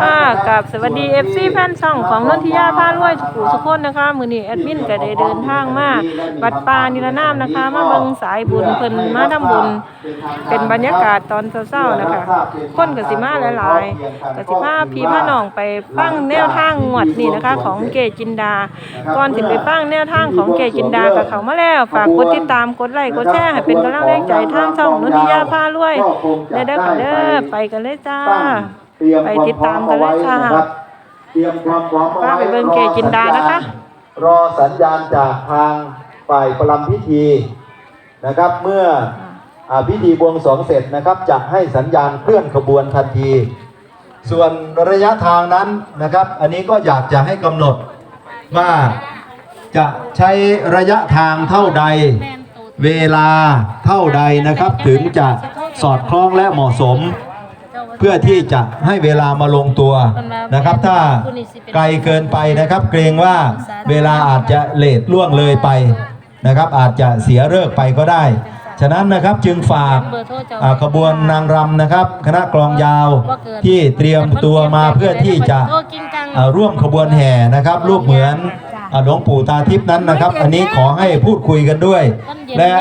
ค่ะกับสวัสดีเอฟซีแฟนช่องของนนทิยาพารวยสุขุสุขคนนะคะมือนี้แอดมินก็ได้เดินทางมาวัดปานิรนามนะคะ มาเบิงสายบุญเพิ่นมาทำบุญ เป็นบรรยากาศตอนเช้าๆนะคะ คนก็สิมาหลายๆก็สิพาพี่พาน้องไปฟังแนวทางงวดนี่นะคะ ของเกจินดา ก่อนสิไปฟังแนวทางของเกจินดากับเขามาแล้วฝากกดติดตามกดไลค์กดแชร์ให้เป็นกำลังแรงใจทางช่องนนทิยาพารวยได้เด้อค่ะเด้อไปกันเลยจ้า ไปติดตามกันเลยค่ะเตรียมความพร้อมป้าไปเบิ่งเกจินดานะคะ รอสัญญาณจากทางฝ่ายประลัมพิธีนะครับ เมื่ออาพิธีบวงสรวงเสร็จนะครับจะให้สัญญาณเคลื่อนขบวนทันที ส่วนระยะทางนั้นนะครับ อันนี้ก็อยากจะให้กำหนดว่าจะใช้ระยะทางเท่าใด เวลาเท่าใดนะครับ ถึงจะสอดคล้องและเหมาะสม เพื่อที่จะให้เวลามาลงตัวนะครับ ถ้าไกลเกินไปนะครับ เกรงว่าเวลาอาจจะเลทล่วงเลยไปนะครับ อาจจะเสียเลิกษ์ไปก็ได้ ฉะนั้นนะครับจึงฝากอ่าขบวนนางรำนะครับ คณะกลองยาวที่เตรียมตัวมาเพื่อที่จะอ่าร่วมขบวนแห่นะครับ รูปเหมือนอ่า หลวงปู่ตาทิพย์นั้นนะครับ อันนี้ขอให้พูดคุยกันด้วย และ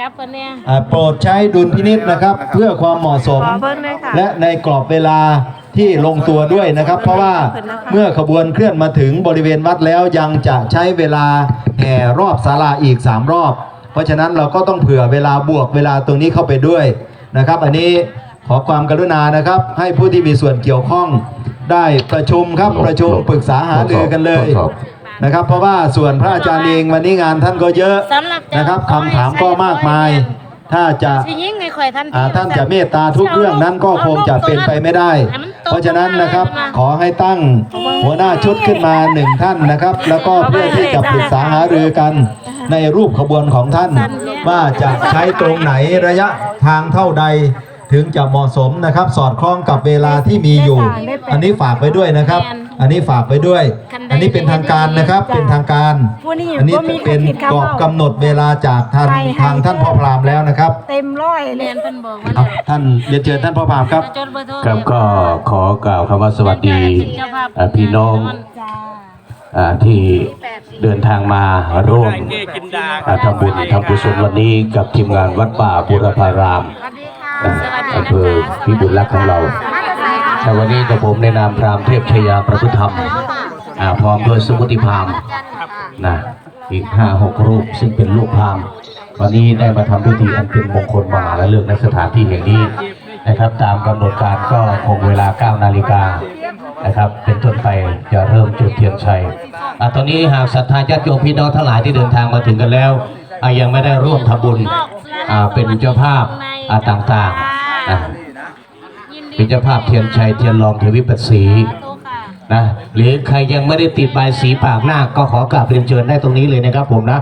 จับกันเนี่ยอ่าโปรดใช้ดุลพินิษนะครับ เพื่อความเหมาะสมขอเบิ่งหน่อยค่ะและในกรอบเวลาที่ลงตัวด้วยนะครับ เพราะว่าเมื่อขบวนเคลื่อนมาถึงบริเวณวัดแล้วยังจะใช้เวลาแห่รอบศาลาอีก 3 รอบ เพราะฉะนั้นเราก็ต้องเผื่อเวลาบวกเวลาตรงนี้เข้าไปด้วยนะครับ อันนี้ขอความกรุณานะครับ ให้ผู้ที่มีส่วนเกี่ยวข้องได้ประชุมครับประชุมปรึกษาหารือกันเลย นะครับ เพราะว่าส่วนพระอาจารย์เองวันนี้งานท่านก็เยอะสำหรับเจ้านะครับคำถามก็มากมาย ถ้าจะสิยิ่งไงข่อยทันทีอ่าท่านจะเมตตาทุกเรื่องนั้นก็คงจะเป็นไปไม่ได้ เพราะฉะนั้นนะครับขอให้ตั้งหัวหน้าชุดขึ้นมาหนึ่งท่านนะครับ แล้วก็เพื่อที่จะปรึกษาหารือกันในรูปขบวนของท่าน ว่าจะใช้ตรงไหนระยะทางเท่าใดถึงจะเหมาะสมนะครับ สอดคล้องกับเวลาที่มีอยู่ อันนี้ฝากไปด้วยนะครับ อันนี้ฝากไปด้วย อันนี้เป็นทางการนะครับ เป็นทางการผู้นี้อันนี้บ่มีเป็นผิดคำกรอบเว้ากำหนดเวลาจากทางทางท่านพ่อพรามแล้วนะครับ เต็มร้อยเลเรียยนเพิ่นบอกว่าครับท่านเรียนเชิญท่านพ่อพรามครับจดเบอร์โทรครับก็ขอกล่าวคำว่าสวัสดีเอ่อพี่น้องจ้าอ่าที่เดินทางมาร่วมอ่าทำบุญทำกุศลวันนี้กับทีมงานวัดป่าบุรพารามอ่าอำเภอพิบูลรักษ์ของเรา แต่วันนี้กับผมในนามพรามเทพชยาประพฤติธรรมอ่าพร้อมด้วยสมุติพรามนะอีกห้าหกรูปซึ่งเป็นลูกพรามวันนี้ได้มาทำพิธีอันเป็นมงคลมหาและเลือกในสถานที่แห่งนี้นะครับ ตามกำหนดการก็คงเวลา9นาฬิกานะครับ เป็นต้นไปจะเริ่มจุดเทียนชัยอะตอนนี้หากศรัทธาญาติโยมพี่น้องทั้งหลายที่เดินทางมาถึงกันแล้วอะยังไม่ได้ร่วมทำบุญอ่าเป็นเจ้าภาพอ่าต่างๆนะ เป็นเจ้าภาพเทียนชัยเทียนรองเทวิปัสสีนะหรือใครยังไม่ได้ติดใบสีปากหน้าก็ขอกราบเรียนเชิญได้ตรงนี้เลยนะครับผมนะ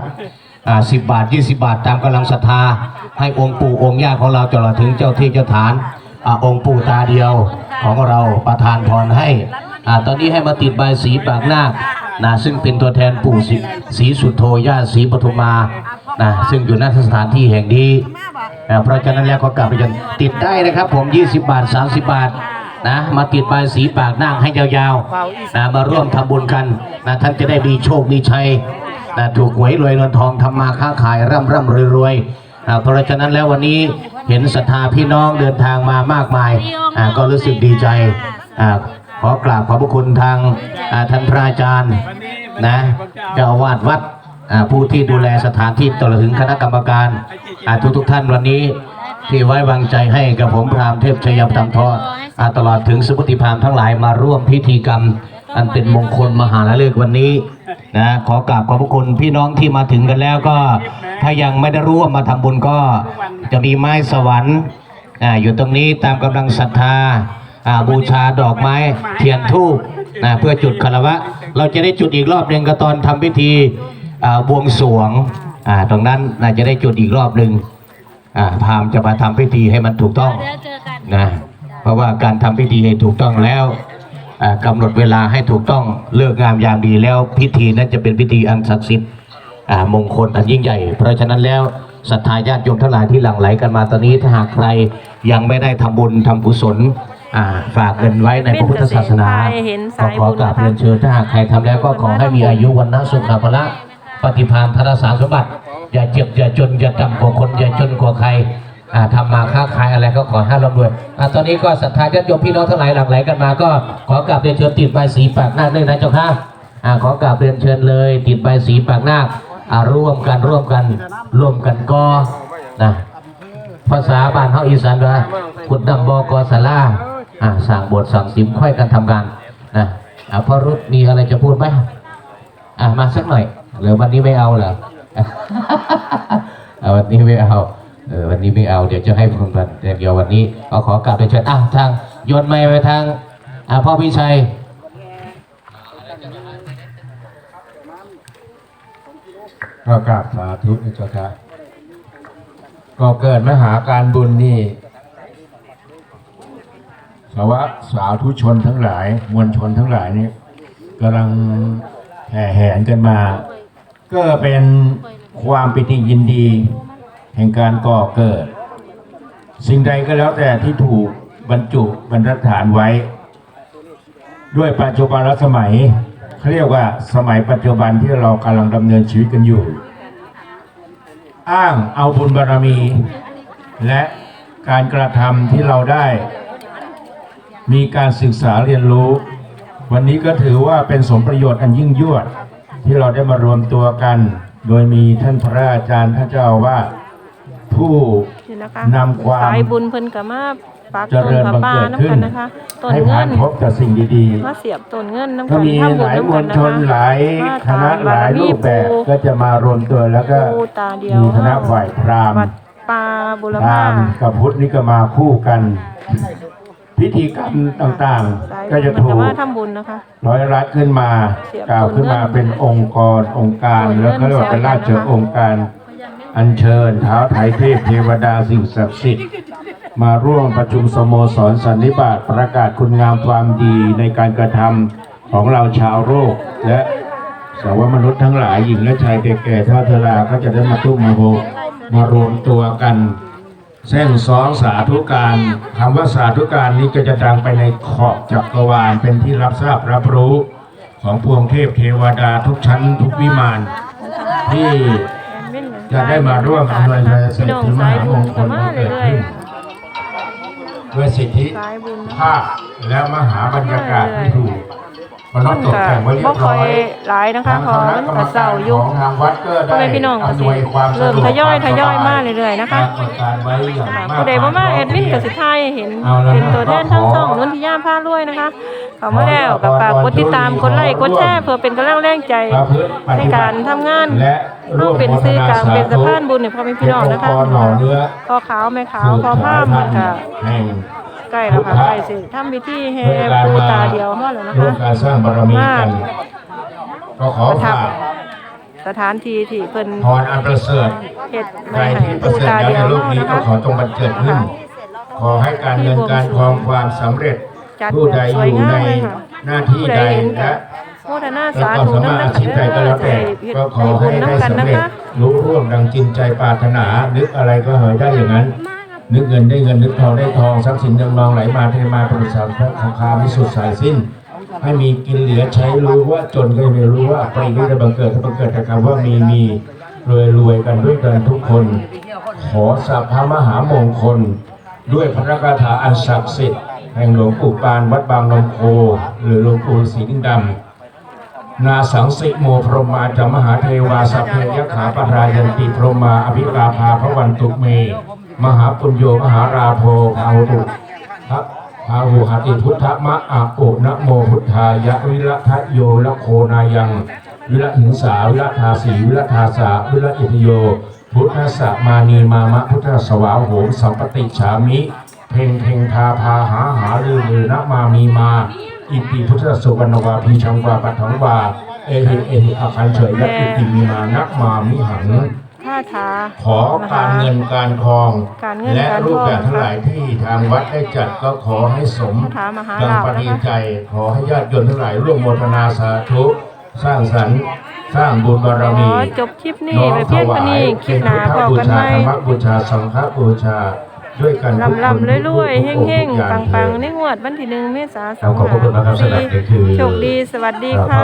อ่าสิบบาทยี่สิบาทตามกำลังศรัทธา ให้องค์ปู่องค์ย่าของเราจนเราถึงเจ้าที่เจ้าฐานอ่าองค์ปู่ตาเดียวของเราประทานพรให้อ่าตอนนี้ให้มาติดใบสีปากหน้านะซึ่งเป็นตัวแทนปู่ศรีสุดโธย่าศรีปทุมมา นะซึ่งอยู่ณสถานที่แห่งนี้อ่าเพราะฉะนั้นแล้วก็กลับไปจนติดได้นะครับ ผม 20 บาท 30 บาทนะมาติดใบายสีปากหน้าคให้ยาวๆนะมาร่วมทำบุญกันนะท่านจะได้มีโชคมีชัยนะถูกหวยรวยเงินทองทำมาค้าขายร่ำร่ำรวยรวยอ่าเพราะฉะนั้นแล้ววันนี้เห็นศรัทธาพี่น้องเดินทางมามากมายอ่าก็รู้สึกดีใจอ่าขอกราบขอบพระคุณทางอ่าท่านพระอาจารย์นะเจ้าอาวาสวัดอ่า ผู้ที่ดูแลสถานที่ตลอดถึงคณะกรรมการทุกทุกท่านวันนี้ที่ไว้วางใจให้กับผมพราหมณ์เทพชยปธรรมทอดตลอดถึงสมุติพรามณ์ทั้งหลายมาร่วมพิธีกรรม อันเป็นมงคลมหาละเลิกวันนี้นะขอกราบขอบพระคุณพี่น้องที่มาถึงกันแล้วก็ถ้ายังไม่ได้ร่วมมาทำบุญก็จะมีไม้สวรรค์อยู่ตรงนี้ตามกำลังศรัทธาบูชาดอกไม้เทียนธูปนะเพื่อจุดคารวะ เราจะได้จุดอีกรอบหนึ่งก็ตอนทำพิธี บวงสรวงอ่าตรงนั้นน่าจะได้จุดอีกรอบหนึ่งอ่าพราหมณ์จะมาทำพิธีให้มันถูกต้องเดี๋ยวเจอกันนะเพราะว่าการทำพิธีให้ถูกต้องแล้วอ่ากำหนดเวลาให้ถูกต้องเลิกงามยามดีแล้วพิธีนั้นจะเป็นพิธีอันศักดิ์สิทธิ์อ่ามงคลอันยิ่งใหญ่ เพราะฉะนั้นแล้วศรัทธาญาติโยมทั้งหลายที่หลั่งไหลกันมาตอนนี้ถ้าหากใครยังไม่ได้ทำบุญทำกุศลอ่าฝากเงินไว้ในพระพุทธศาสนาเห็นก็สายขอบุญกราบนะคะเรียนเชิญถ้าหากใครทำแล้วก็ขอให้มีอายุวันนะสุขภาละ ปฏิภาณธนสารสมบัติ อย่าเจ็บอย่าจนอย่าต่ำกว่าคนอย่าจนกว่าใครอ่าทำมาค้าขายอะไรก็ขอให้ร่ำรวยอ่าตอนนี้ก็ศรัทธาญาติโยมพี่น้องทั้งหลายหลั่งไหลกันมาก็ขอกราบเรียนเชิญติดใบสีปากหน้าคด้วยนะเจ้าค่ะอ่าขอกราบเรียนเชิญเลย ติดใบสีปากหน้าคอ่าร่วมกันร่วมกันร่วมกันก็นะภาษาบ้านเฮาอีสานว่าขุดดำบอกอสาราอ่าสั่งบทสั่งสิมค่อยกันทำงานนะอ่าพ่อรุษมีอะไรจะพูดไหมอ่ามาสักหน่อย หรือวันนี้ไม่เอาเหรออ่าวันนี้ไม่เอาเออวันนี้ไม่เอาเดี๋ยวจะให้คนบันเดียววันนี้ก็ขอกลับไปเชิญอะทางโยนไม้ไปทางอ่าพ่อพิชัยก็กราบสาธุนะเจ้าค่ะก็เกิดมหาการบุญนี่สาวะสาธุชนทั้งหลาย มวลชนทั้งหลายนี่กำลังแห่แหนกันมา ก็เป็นความปิติยินดี แห่งการก่อเกิด สิ่งใดก็แล้วแต่ที่ถูกบรรจุบรรทัดฐานไว้ ด้วยปัจจุบันสมัยเขาเรียกว่าสมัยปัจจุบันที่เรากำลังดำเนินชีวิตกันอยู่ อ้างเอาบุญบารรมี และการกระทำที่เราได้ มีการศึกษาเรียนรู้ วันนี้ก็ถือว่าเป็นสมประโยชน์อันยิ่งยวด ที่เราได้มารวมตัวกัน โดยมีท่านพระอาจารย์ท่านเจ้าอาวาสผู้นี่นะคะนำความสายบุญเพิ่นก็มาปักเจต้นริญผ้าบังป่าเกิดน้ำขึ้กันนนะคะต้นให้เงิผ่านนพบแต่สิ่งดีๆมาเสียบต้นเงินน้ำก็กันมีทำบุหญลายน้ำมกัวนลนะชคะนหลายคณะหลายรูปแบบก็จะมารวมตัวแล้วก็ปูตาเดียวมีคณะฝ่ายพราหมวัดณ์ป่าบุรพราพาหมณ์กับพุทธนี่ก็มาคู่กัน พิธีกรรมต่างสายๆบุก็ญจะมันถูก็กมาทำบุญนะคะร้อยรัดขึ้นมาเสียบกล่าวขึ้นมาต้นเงินเป็นองค์กรองค์การต้นเงินแล้วก็เรียกว่าเป็นราชเสียบกันนะคะองค์การอัญเชิญเท้าไทยเทพเทวดาสิ่งศักดิ์สิทธิ์มาร่วมประชุมสโมสรสันนิบาตประกาศคุณงามความดีในการกระทำของเราชาวโลกและสาวมนุษย์ทั้งหลายหญิงและชายแก่ๆเท่าเทลาก็จะได้มาตุ้มมาโบมารวมตัวกัน เส้นสองสาธุการคำว่าสาธุการนี้ก็จะดังไปในขอบจักรวาลเป็นที่รับทราบรับรู้ของพวงเทพเทวดาทุกชั้นทุกวิมาน ที่จะได้มาร่วมอำนวยชัยสิทธิมสายหามงคลเกิดขึ้นด้วยสิทธิภาพและมหาบรรยากาศที่ถูก มนุษย์ตกแต่งไว้เรียบ่บค่ร้ออยยหลายนะคะเพอมันก็เศร้าอยู่ของทางวัดก็พ่อได้แม่พี่น้องก็อำสินวยความสะเริ่มดวกทยอยควทยอยสบมาเรื่อยๆนะคะปรากฏการไว้อย่างมากผู้ใดบ่มาแอดมินกับสิทายเห็นเอาละเป็นตัวแทนทั้งขอสองนนทิยาผ้ารวยนะคะเขามาแล้วกับฝากกดติดตามกดไลค์กดแชร์เพื่อเป็นกำลังแรงใจประพฤติปในฏิบักาติรทำงานและร่ต้วองมเป็นซื้อกลางเป็นสะพานบุญเนี่ยพ่อแม่พี่น้องนะคะเป็นองค์กรหล่อเนื้อพอขาวแม่ขาวพอผ้ามันก็แห่ง ใกล้แล้วค่ะใกล้สิทำพิธีแห่ปูตาเดียวมาแล้วนะร่วคะมการสร้างบารมีกันก็ขอฝากสถานที่ที่เพิ่นพรอันประเสริฐเฮ็ดใครไว้ให้ที่ประปูเสริฐตาแล้วเดีในยวโลกมานี้นะก็คะ ขอจงบันเกิดขึ้น ขอให้การเงินการครองความสำเร็จผู้ใดอยู่ในหน้าที่ใดและโมทนาและสาก็ธุสามารถนำอานะชีพใดก็แล้วแต่ก็ขอให้ได้สำเร็จรู้ร่วมดังจริงใจปรารถนานึกอะไรก็เหยได้อย่างนั้น นึกเงินได้เงินนึกทองได้ทองทรัพย์สินเงินทองไหลมาเทมาประสานพระคงคามิสุดสายสิ้นให้มีกินเหลือใช้รู้ว่าจนก็ไม่รู้ว่าปรีก็จะบังเกิดถ้าบังเกิดแต่คำว่ามีมีรวยรวยกันด้วยกันทุกคน ขอสัพพมหามงคล ด้วยพระคาถาอันศักดิ์สิทธิ์แห่งหลวงปู่ปานวัดบางนมโค หรือหลวงปู่ศรีดิงดำนาสังสิโมพรมาจามหาเทวาสัพเพยขาปรายันติพรมาอภิกาภาพระวันตุเม มหาปุญโยมหาราโพภาหุพระพาหุหติพุทธมะอาโอนะโมพุทธายะวิระทะโยละโคนายัง วิระหิงสาวิระทาสีวิระทาสาวิระอิทโย พุทธสัมานีมามะพุทธสวาโหมสัมปติฉามิ เพ่งเพ่งทาพาหาหาลือลือนะมามีมา อิติพุทธสุวรรณวาพีชังวาปัทังวาเอหิเอหิอาคันเฉยและอิติมีมานะมามิหัง คาถาขอการเงินการทอง การเงินและการทองรูปแบบทั้งหลายที่ทางวัดได้จัดก็ขอให้สมคาถามหาดังลาภปนะฏิคะใจ ขอให้ญาติโยมทั้งหลายร่วมโมทนาสาธุสร้างสรรค์สร้างบุญบารขมีอจบคลิปนี้ไปเพียงเท่านี้คลิปหน้าพบกันใหม่ธรรมบูชาสังฆบูชาคด้วยกันทุกคนลำลำๆรวยๆทุเฮกงๆๆอย่างปังๆเถิในดงวดวันที่หนึ่งเมษายนสเอาขอบพระคุณนะครับสำหรับนี่คือโชคดี สวัสดีเอ่อค่ะ